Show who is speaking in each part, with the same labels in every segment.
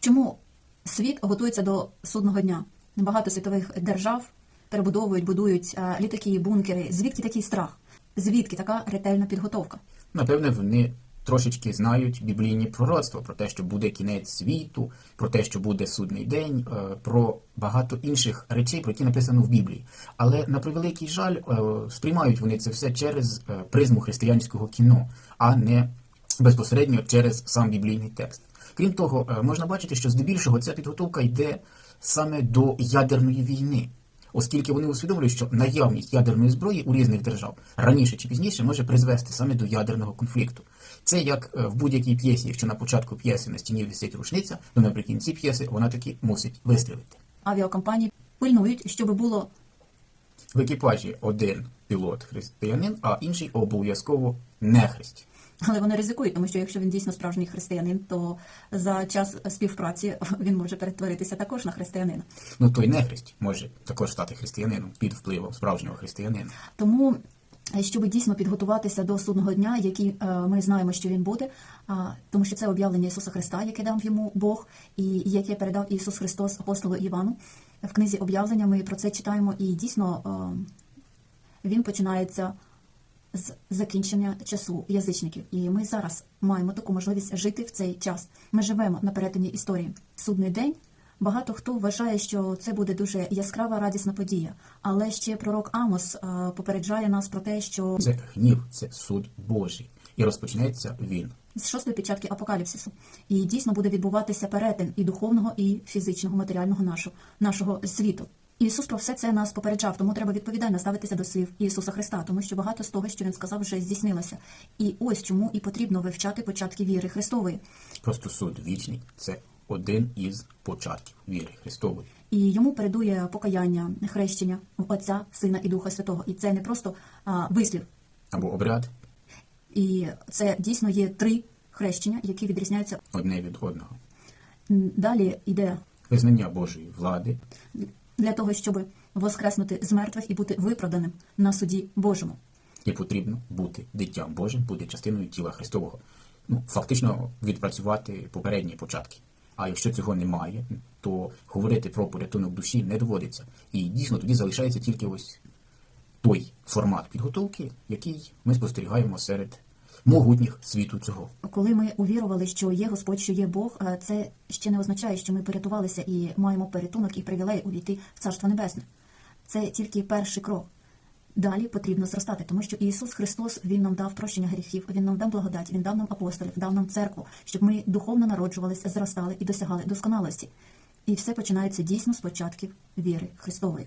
Speaker 1: Чому світ готується до судного дня? Багато світових держав перебудовують, будують е, літаки, бункери. Звідки такий страх? Звідки така ретельна підготовка?
Speaker 2: Напевне, вони трошечки знають біблійні пророцтва про те, що буде кінець світу, про те, що буде судний день, е, про багато інших речей, про які написано в Біблії. Але на превеликий жаль, е, сприймають вони це все через призму християнського кіно, а не безпосередньо через сам біблійний текст. Крім того, е, можна бачити, що здебільшого ця підготовка йде саме до ядерної війни. Оскільки вони усвідомлюють, що наявність ядерної зброї у різних держав раніше чи пізніше може призвести саме до ядерного конфлікту. Це як е, в будь-якій п'єсі, якщо на початку п'єси на стіні висить рушниця, то наприкінці п'єси вона таки мусить вистрілити.
Speaker 1: Авіакомпанії пильнують, щоб було
Speaker 2: В екіпажі один пілот християнин, а інший обов'язково нехрист.
Speaker 1: Але вони ризикують, тому що якщо він дійсно справжній християнин, то за час співпраці він може перетворитися також на християнина.
Speaker 2: Ну той нехрист може також стати християнином під впливом справжнього християнина.
Speaker 1: Тому, е, щоб дійсно підготуватися до судного дня, який е, ми знаємо, що він буде, тому що це об'явлення Ісуса Христа, яке дав йому Бог, і яке передав Ісус Христос апостолу Івану. В книзі об'явлення ми про це читаємо, і дійсно е, він починається з закінчення часу язичників. І ми зараз маємо таку можливість жити в цей час. Ми живемо на перетині історії. Судний день. Багато хто вважає, що це буде дуже яскрава радісна подія, але ще пророк Амос е, попереджає нас про те, що
Speaker 2: Це гнів, це суд Божий. І розпочнеться він.
Speaker 1: з шостої печатки апокаліпсису, і дійсно буде відбуватися перетин і духовного, і фізичного, матеріального нашого, нашого світу. Ісус про все це нас попереджав, тому треба відповідально ставитися до слів Ісуса Христа, тому що багато з того, що він сказав, вже здійснилося. І ось чому і потрібно вивчати початки віри Христової.
Speaker 2: Просто суд вічний це один із початків віри Христової.
Speaker 1: І йому передує покаяння, хрещення Отця, Сина і Духа Святого. І це не просто а, вислів.
Speaker 2: Або обряд
Speaker 1: І це дійсно є три хрещення, які відрізняються.
Speaker 2: одне від одного.
Speaker 1: Далі йде
Speaker 2: Визнання Божої влади,
Speaker 1: для того, щоб воскреснути з мертвих і бути виправданим на суді Божому.
Speaker 2: і потрібно бути дитям Божим, бути частиною тіла Христового. Ну, фактично відпрацювати попередні початки. А якщо цього немає, то говорити про порятунок душі не доводиться. І дійсно тоді залишається тільки ось той формат підготовки, який ми спостерігаємо серед могутніх світу цього.
Speaker 1: Коли ми увірували, що є Господь, що є Бог, е, це ще не означає, що ми порятувалися і маємо порятунок і привілей увійти в Царство Небесне. Це тільки перший крок. Далі потрібно зростати, тому що Ісус Христос Він нам дав прощення гріхів, Він нам дав благодать, Він дав нам апостолів, дав нам церкву, щоб ми духовно народжувалися, зростали і досягали досконалості. І все починається дійсно з початків віри Христової.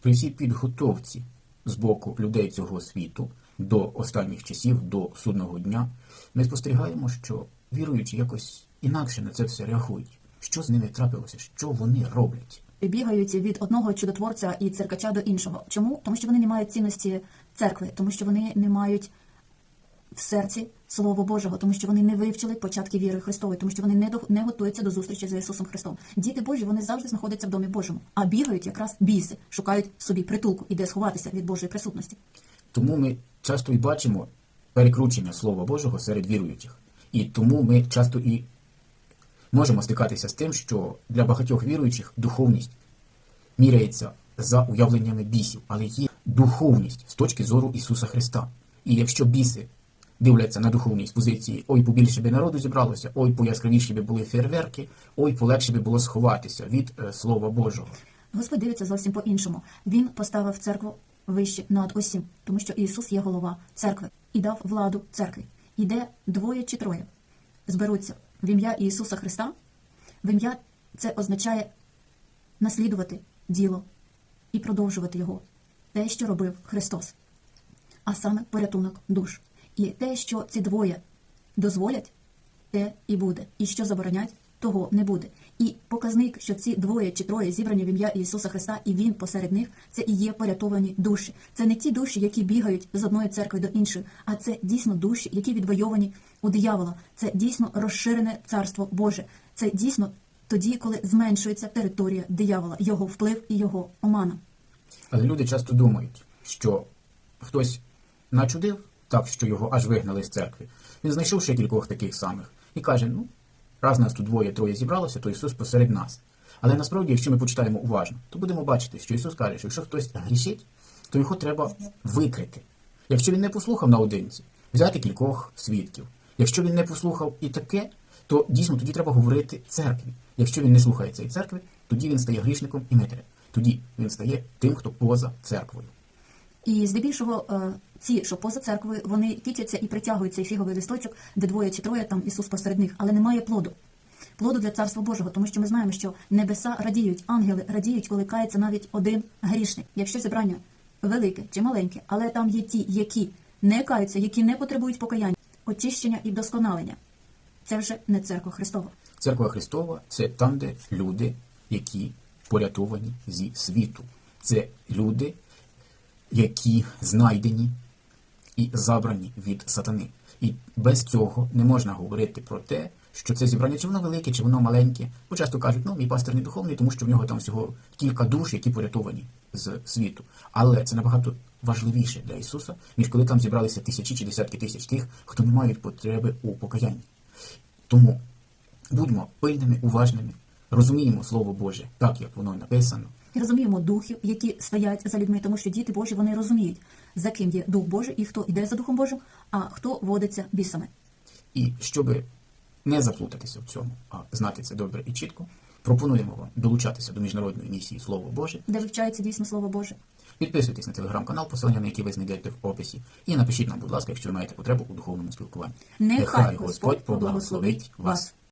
Speaker 2: При всій підготовці з боку людей цього світу до останніх часів, до судного дня, ми спостерігаємо, що віруючі якось інакше на це все реагують. Що з ними трапилося, що вони роблять.
Speaker 1: бігають від одного чудотворця і церкача до іншого. Чому? Тому що вони не мають цінності церкви, тому що вони не мають в серці Слово Божого, тому що вони не вивчили початки віри Христової, тому що вони не до не готуються до зустрічі з Ісусом Христом. Діти Божі вони завжди знаходяться в домі Божому, а бігають якраз біси, шукають собі притулку і де сховатися від Божої присутності.
Speaker 2: Тому ми часто і бачимо перекручення Слова Божого серед віруючих. І тому ми часто і можемо стикатися з тим, що для багатьох віруючих духовність міряється за уявленнями бісів, але є духовність з точки зору Ісуса Христа. І якщо біси дивляться на духовність позиції ой, побільше би народу зібралося, ой, пояскравіші би були фейерверки, ой, полегше би було сховатися від е, Слова Божого.
Speaker 1: Господь дивиться зовсім по-іншому. Він поставив церкву вище над усім, тому що Ісус є голова церкви і дав владу церкві. Іде двоє чи троє. Зберуться в ім'я Ісуса Христа. В ім'я це означає наслідувати діло і продовжувати його. Те, що робив Христос, а саме порятунок душ. І те, що ці двоє дозволять, те і буде. І що заборонять, того не буде. І показник, що ці двоє чи троє зібрані в ім'я Ісуса Христа, і Він посеред них, це і є порятовані душі. Це не ті душі, які бігають з одної церкви до іншої, а це дійсно душі, які відвойовані у диявола. Це дійсно розширене царство Боже. Це дійсно тоді, коли зменшується територія диявола, його вплив і його омана.
Speaker 2: Але люди часто думають, що хтось начудив так, що його аж вигнали з церкви. Він знайшов ще кількох таких самих і каже: ну, раз нас тут двоє-троє зібралося, то Ісус посеред нас. Але насправді, якщо ми почитаємо уважно, то будемо бачити, що Ісус каже, що якщо хтось грішить, то його треба викрити. Якщо він не послухав наодинці, взяти кількох свідків. Якщо він не послухав і таке, то дійсно тоді треба говорити церкві. Якщо він не слухає цієї церкви, тоді він стає грішником і митарем. Тоді він стає тим, хто поза церквою.
Speaker 1: І здебільшого е, ці, що поза церквою, вони тічаться і притягують цей фіговий листочок, де двоє чи троє там Ісус посеред них, але немає плоду. Плоду для царства Божого, тому що ми знаємо, що небеса радіють, ангели радіють, коли кається навіть один грішник. Якщо зібрання велике чи маленьке, але там є ті, які не каються, які не потребують покаяння, очищення і вдосконалення. Це вже не церква Христова.
Speaker 2: Церква Христова це там, де люди, які порятовані зі світу. Це люди, які знайдені і забрані від сатани. І без цього не можна говорити про те, що це зібрання, чи воно велике, чи воно маленьке. Бо часто кажуть, ну мій пастор не духовний, тому що в нього там всього кілька душ, які порятовані з світу. Але це набагато важливіше для Ісуса, ніж коли там зібралися тисячі чи десятки тисяч тих, хто не мають потреби у покаянні. Тому будьмо пильними, уважними, розуміємо Слово Боже так, як воно написано,
Speaker 1: розуміємо духів, які стоять за людьми, тому що діти Божі вони розуміють, за ким є Дух Божий і хто іде за Духом Божим, а хто водиться бісами.
Speaker 2: І щоб не заплутатися в цьому, а знати це добре і чітко, пропонуємо вам долучатися до міжнародної місії Слово Боже.
Speaker 1: де вивчається дійсно слово Боже.
Speaker 2: Підписуйтесь на телеграм-канал, посилання на який ви знайдете в описі. І напишіть нам, будь ласка, якщо ви маєте потребу у духовному спілкуванні.
Speaker 1: Нехай Господь поблагословить вас.